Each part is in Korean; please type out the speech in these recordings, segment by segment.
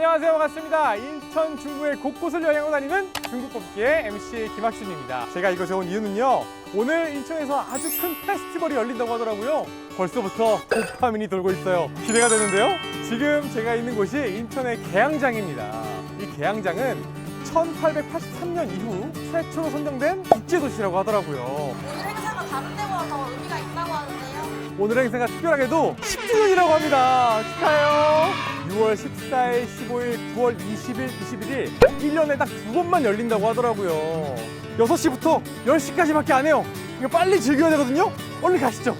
안녕하세요. 반갑습니다. 인천 중구의 곳곳을 여행하고 다니는 중국 뽑기의 MC 김학준입니다. 제가 이곳에 온 이유는요. 오늘 인천에서 아주 큰 페스티벌이 열린다고 하더라고요. 벌써부터 도파민이 돌고 있어요. 기대가 되는데요. 지금 제가 있는 곳이 인천의 계양장입니다. 이 계양장은 1883년 이후 최초로 선정된 국제도시라고 하더라고요. 오늘 행사가 다른 데보다 더 의미가 있다고 하는데요. 오늘 행사가 특별하게도 10주년이라고 합니다. 축하해요. 6월 14일, 15일, 9월 20일, 21일 1년에 딱 두 번만 열린다고 하더라고요. 6시부터 10시까지밖에 안 해요. 이거 빨리 즐겨야 되거든요. 얼른 가시죠.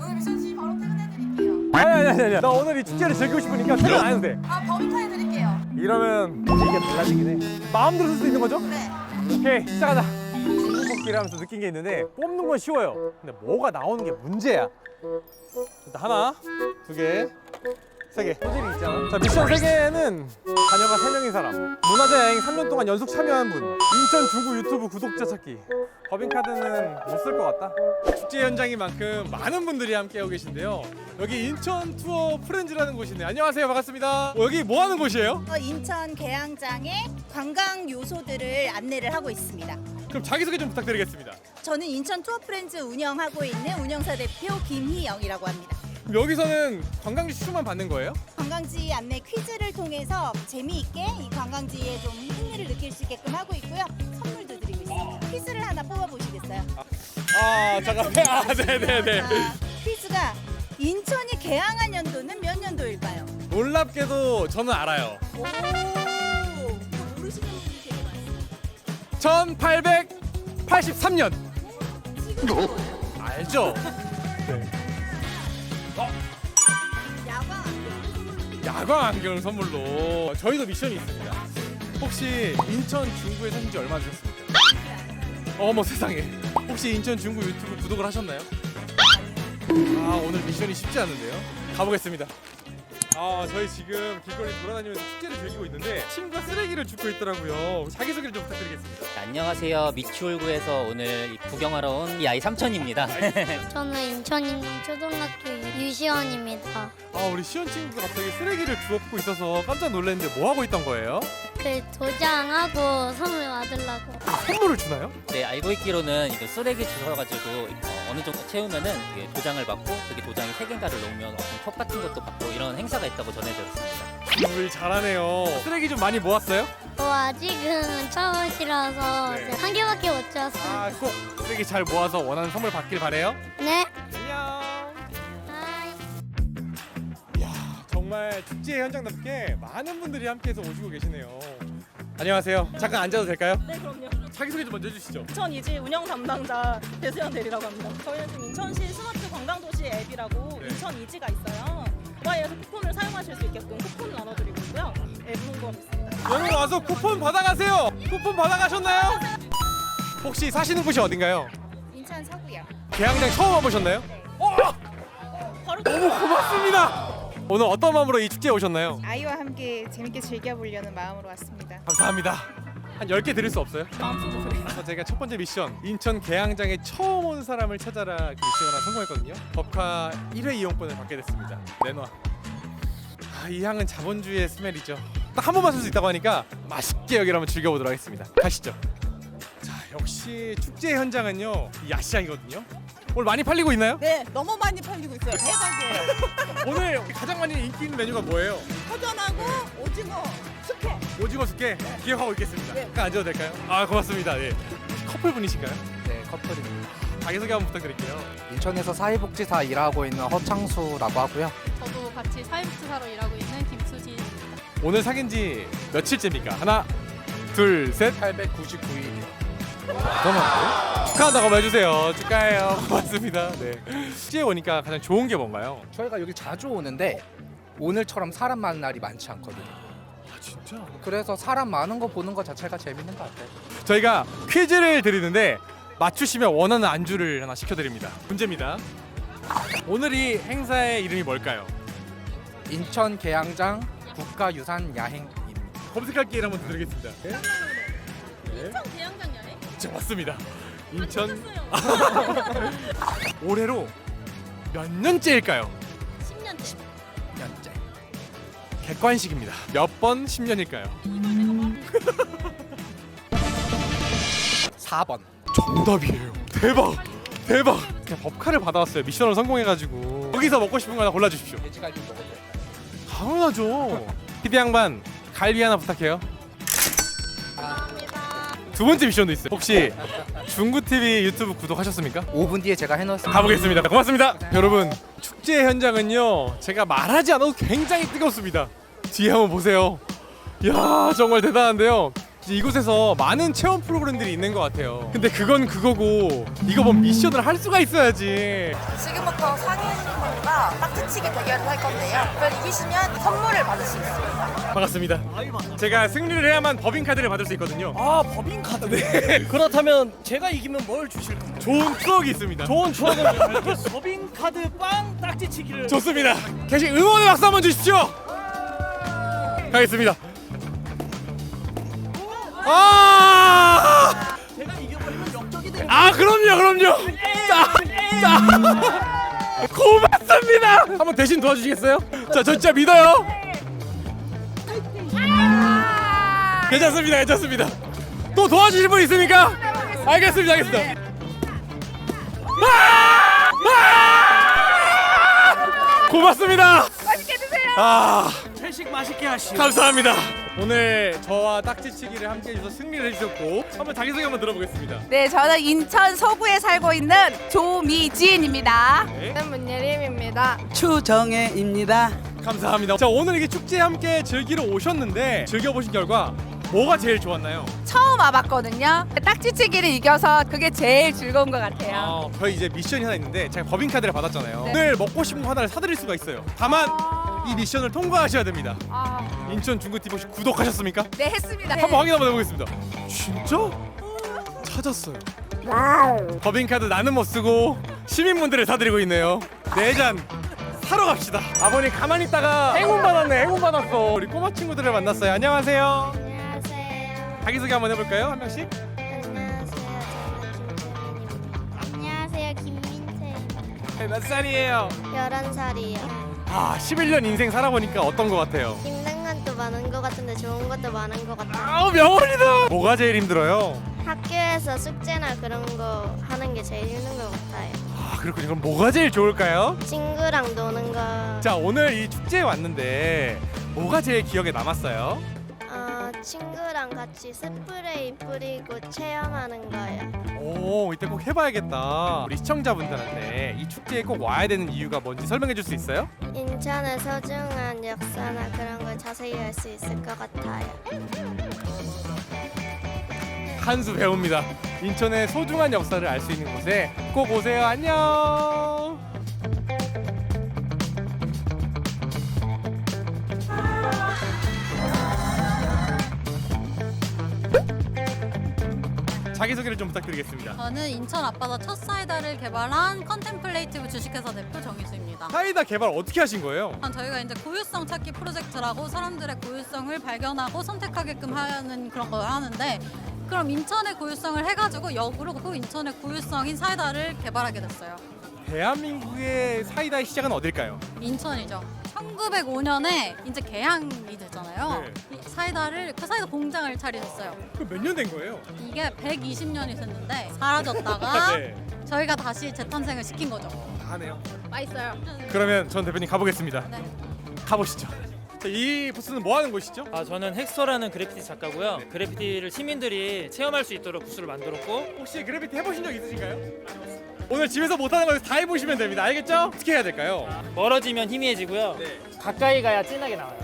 오늘 미션 씨 바로 퇴근해드릴게요. 아니 아니 아니 아니. 나 오늘 이 축제를 즐기고 싶으니까 퇴근 안 해도 돼. 아, 법인카 해드릴게요. 이러면 이게 달라지긴 해. 마음대로 쓸 수 있는 거죠? 네. 오케이 시작하자 중국복기를 하면서 느낀 게 있는데 뽑는 건 쉬워요 근데 뭐가 나오는 게 문제야 일단 하나 두개 세개 소질이 있잖아. 자 미션 세개는 자녀가 세명인 사람. 문화재 여행 3년 동안 연속 참여한 분. 인천 중구 유튜브 구독자 찾기. 법인카드는 못 쓸 것 같다. 축제 현장인 만큼 많은 분들이 함께하고 계신데요. 여기 인천 투어 프렌즈라는 곳이네. 안녕하세요. 반갑습니다. 어, 여기 뭐 하는 곳이에요? 어, 인천 계양장의 관광 요소들을 안내를 하고 있습니다. 그럼 자기소개 좀 부탁드리겠습니다. 저는 인천 투어 프렌즈 운영하고 있는 운영사 대표 김희영이라고 합니다. 여기서는 관광지 추천만 받는 거예요? 관광지 안내 퀴즈를 통해서 재미있게 이 관광지에 좀 흥미를 느낄 수 있게끔 하고 있고요. 선물도 드리고 있습니다. 퀴즈를 하나 뽑아보시겠어요? 아 잠깐만 아 네네네 자, 퀴즈가 인천이 개항한 연도는 몇 년도일까요? 놀랍게도 저는 알아요 오, 모르시는 분이 되게 많습니다. 1883년 지금 알죠? 야광 안경 선물로 저희도 미션이 있습니다 혹시 인천 중구에 사신 지 얼마 되셨습니까? 어머 세상에 혹시 인천 중구 유튜브 구독을 하셨나요? 아 오늘 미션이 쉽지 않은데요 가보겠습니다 아 저희 지금 길거리 돌아다니면서 축제를 즐기고 있는데 친구가 쓰레기를 줍고 있더라고요 자기소개를 좀 부탁드리겠습니다 네, 안녕하세요. 미추홀구에서 오늘 구경하러 온 이 아이 삼촌입니다. 저는 인천인초등학교 유시원입니다. 아 우리 시연 친구가 갑자기 쓰레기를 주워 고 있어서 깜짝 놀랐는데 뭐 하고 있던 거예요? 그 도장하고 선물 받으려고. 선물을 주나요? 네, 알고 있기로는 이거 쓰레기 주워가지고 어, 어느 정도 채우면은 이게 도장을 받고 그게 도장이 세 개인가를 놓으면 어떤 컵 같은 것도 받고 이런 행사가 있다고 전해들었습니다. 기부를 잘하네요. 쓰레기 좀 많이 모았어요? 어, 아직은 처음이라서 네. 이제 한 개밖에 못 쳤어요. 아꼭 쓰레기 잘 모아서 원하는 선물 받길 바래요. 네. 정말 축제 현장답게 많은 분들이 함께해서 오시고 계시네요. 안녕하세요. 잠깐 앉아도 될까요? 네 그럼요. 자기 소개 좀 먼저 해주시죠. 인천 이지 운영 담당자 배수연 대리라고 합니다. 저희는 지금 인천시 스마트 관광도시 앱이라고 네. 인천 이지가 있어요. 모바일에서 쿠폰을 사용하실 수 있게끔 쿠폰 나눠드리고 있고요. 앱 운영하고 있습니다. 여러분 와서 쿠폰 받아가세요. 쿠폰 받아가셨나요? 혹시 사시는 곳이 어딘가요? 인천 서구요. 계양장 처음 와보셨나요? 어! 바로 너무 고맙습니다. 오늘 어떤 마음으로 이 축제에 오셨나요? 아이와 함께 재밌게 즐겨보려는 마음으로 왔습니다. 감사합니다. 한 10개 드릴 수 없어요? 그래서 제가 첫 번째 미션 인천 계양장에 처음 온 사람을 찾아라 그 미션을 하나 성공했거든요. 법카 1회 이용권을 받게 됐습니다. 내놔. 아, 이 향은 자본주의의 스멜이죠. 딱 한 번만 쓸 수 있다고 하니까 맛있게 여기를 한번 즐겨보도록 하겠습니다. 가시죠. 자, 역시 축제 현장은요 이 야시장이거든요. 오늘 많이 팔리고 있나요? 네, 너무 많이 팔리고 있어요. 대박이에요. 오늘 가장 많이 인기 있는 메뉴가 뭐예요? 허전하고 오징어, 숙회. 오징어 숙회 기억하고 있겠습니다. 네. 잠깐 앉아도 될까요? 아 고맙습니다. 네. 커플 분이신가요? 네, 커플입니다. 자기소개 한번 부탁드릴게요. 인천에서 사회복지사 일하고 있는 허창수라고 하고요. 저도 같이 사회복지사로 일하고 있는 김수진입니다. 오늘 사귄 지 며칠째입니까? 하나, 둘, 셋. 899일. 잠깐만요. 축하한다고 해주세요. 축하해요. 고맙습니다. 네. 축제에 오니까 가장 좋은 게 뭔가요? 저희가 여기 자주 오는데 오늘처럼 사람 많은 날이 많지 않거든요. 아 진짜? 그래서 사람 많은 거 보는 것 자체가 재밌는 것 같아요. 저희가 퀴즈를 드리는데 맞추시면 원하는 안주를 하나 시켜드립니다. 문제입니다. 오늘 이 행사의 이름이 뭘까요? 인천 계양장 국가유산 야행입니다. 검색할 기회를 한번 드리겠습니다. 네? 인천 대양장 여행? 자, 맞습니다. 인천. 올해로 몇 년째일까요? 10년째. 년째. 객관식입니다. 몇 번 10년일까요? 4번. 정답이에요. 대박! 대박! 그냥 법카를 받아왔어요. 미션을 성공해가지고 여기서 먹고 싶은 거 하나 골라주십시오. 돼지갈비 먹어도 될까요? 당연하죠. 피디 양반 갈비 하나 부탁해요. 두 번째 미션도 있어요. 혹시 중구 TV 유튜브 구독하셨습니까? 5분 뒤에 제가 해놓았습니다. 가보겠습니다. 고맙습니다. 여러분 축제 현장은요 제가 말하지 않아도 굉장히 뜨겁습니다. 뒤에 한번 보세요. 이야 정말 대단한데요. 이제 이곳에서 많은 체험 프로그램들이 있는 것 같아요. 근데 그건 그거고 이거 뭐 미션을 할 수가 있어야지. 지금부터 상인분과 딱지치기 대결을 할 건데요. 그걸 이기시면 선물을 받을 수 있습니다. 반갑습니다. 제가 승리를 해야만 법인 카드를 받을 수 있거든요. 아 법인 카드. 네. 그렇다면 제가 이기면 뭘 주실 건가요? 좋은 추억이 있습니다. 좋은 추억을. 법인 카드 빵 딱지치기를. 좋습니다. 계신 응원의 박수 한번 주십시오. 가겠습니다. 아, 제가 이겨버리면 역적이 되는. 아 그럼요, 그럼요. 자, 자, 고맙습니다. 한번 대신 도와주시겠어요? 자, 저 진짜 믿어요. 괜찮습니다, 괜찮습니다. 또 도와주실 분 있습니까? 알겠습니다, 알겠습니다. 아! 아! 고맙습니다. 맛있게 드세요. 아. 회식 맛있게 하시오. 감사합니다. 오늘 저와 딱지치기를 함께 해주셔서 승리를 해주셨고 한번 자기소개 한번 들어보겠습니다. 네, 저는 인천 서구에 살고 있는 조미진입니다. 네, 문예림입니다. 추정혜입니다. 감사합니다. 자 오늘 이게 축제에 함께 즐기러 오셨는데 즐겨보신 결과 뭐가 제일 좋았나요? 처음 와봤거든요. 딱지치기를 이겨서 그게 제일 즐거운 것 같아요. 아, 저희 이제 미션이 하나 있는데 제가 법인카드를 받았잖아요. 네. 오늘 먹고 싶은 거 하나를 사드릴 수가 있어요. 다만 이 미션을 통과하셔야 됩니다. 아, 인천 중구TV 혹시 구독하셨습니까? 네, 했습니다. 한번 확인 한번 해보겠습니다. 진짜? 찾았어요. 법인카드 나는 못 쓰고 시민분들을 사드리고 있네요. 네 잔 사러 갑시다. 아버님 가만히 있다가 행운 받았네. 행운 받았어. 우리 꼬마 친구들을 만났어요. 안녕하세요. 안녕하세요. 자기소개 한번 해볼까요? 한 명씩? 안녕하세요. 저는 김민채입니다. 안녕하세요. 김민채입니다. 네, 몇 살이에요? 11살이요. 아, 11년 인생 살아보니까 어떤 것 같아요? 힘든 것도 많은 것 같은데 좋은 것도 많은 것 같아요. 아우 명언이다. 뭐가 제일 힘들어요? 학교에서 숙제나 그런 거 하는 게 제일 힘든 것 같아요. 아 그렇군요. 그럼 뭐가 제일 좋을까요? 친구랑 노는 거, 자 오늘 이 축제에 왔는데 뭐가 제일 기억에 남았어요? 어, 친구랑 같이 스프레이 뿌리고 체험하는 거예요. 오 이때 꼭 해봐야겠다. 우리 시청자분들한테 이 축제에 꼭 와야 되는 이유가 뭔지 설명해 줄 수 있어요? 인천의 소중한 역사나 그런 걸 자세히 알 수 있을 것 같아요. 한 수 배웁니다. 인천의 소중한 역사를 알 수 있는 곳에 꼭 오세요. 안녕. 자기소개를 좀 부탁드리겠습니다. 저는 인천 앞바다 첫 사이다를 개발한 컨템플레이티브 주식회사 대표 정희수입니다. 사이다 개발 어떻게 하신 거예요? 저희가 이제 고유성 찾기 프로젝트라고 사람들의 고유성을 발견하고 선택하게끔 하는 그런 걸 하는데 그럼 인천의 고유성을 해가지고 역으로 그 인천의 고유성인 사이다를 개발하게 됐어요. 대한민국의 사이다의 시작은 어딜까요? 인천이죠. 1905년에 이제 개항이 되잖아요. 네. 이 사이다를 그 사이다 공장을 차리셨어요. 그 몇 년 된 거예요? 이게 120년이 됐는데 사라졌다가 네. 저희가 다시 재탄생을 시킨 거죠. 다 하네요. 맛있어요. 그러면 전 대표님 가보겠습니다. 네. 가보시죠. 자, 이 부스는 뭐 하는 곳이죠? 아 저는 헥소라는 그래피티 작가고요. 그래피티를 시민들이 체험할 수 있도록 부스를 만들었고 혹시 그래피티 해보신 적 있으신가요? 오늘 집에서 못하는 거 다 해보시면 됩니다. 알겠죠? 어떻게 해야 될까요? 멀어지면 희미해지고요. 네. 가까이 가야 진하게 나와요.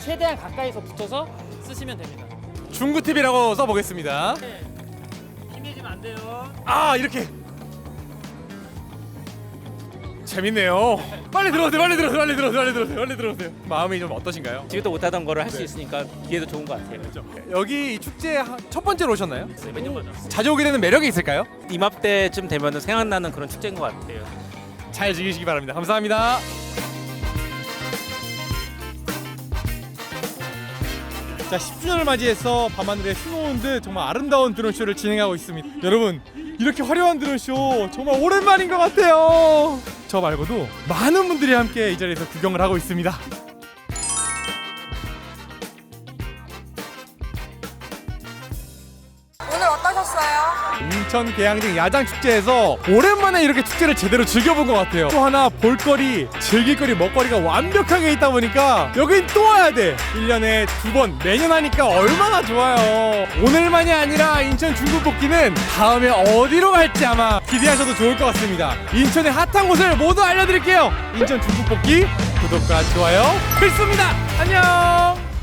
최대한 가까이서 붙어서 쓰시면 됩니다. 중구 TV라고 써보겠습니다. 희미해지면 안 돼요. 아 이렇게 재밌네요. 빨리 들어오세요. 빨리 들어오세요. 빨리 들어오세요. 빨리 들어오세요. 빨리 들어오세요. 마음이 좀 어떠신가요? 지금도 못하던 거를 할 수 있으니까 기회도 좋은 것 같아요. 여기 이 축제 하- 첫 번째로 오셨나요? 몇년 받았어요. 자주 오게 되는 매력이 있을까요? 이맘때쯤 되면 생각나는 그런 축제인 것 같아요. 잘 즐기시기 바랍니다. 감사합니다. 자, 10주년을 맞이해서 밤하늘에 수놓은 듯 정말 아름다운 드론쇼를 진행하고 있습니다. 여러분, 이렇게 화려한 드론쇼 정말 오랜만인 것 같아요. 저 말고도 많은 분들이 함께 이 자리에서 구경을 하고 있습니다. 인천 계양등 야장 축제에서 오랜만에 이렇게 축제를 제대로 즐겨본 것 같아요. 또 하나 볼거리, 즐길거리, 먹거리가 완벽하게 있다 보니까 여긴 또 와야 돼. 1년에 두 번 매년 하니까 얼마나 좋아요. 오늘만이 아니라 인천 중국볶기는 다음에 어디로 갈지 아마 기대하셔도 좋을 것 같습니다. 인천의 핫한 곳을 모두 알려드릴게요. 인천 중국볶기 구독과 좋아요 필수입니다. 안녕.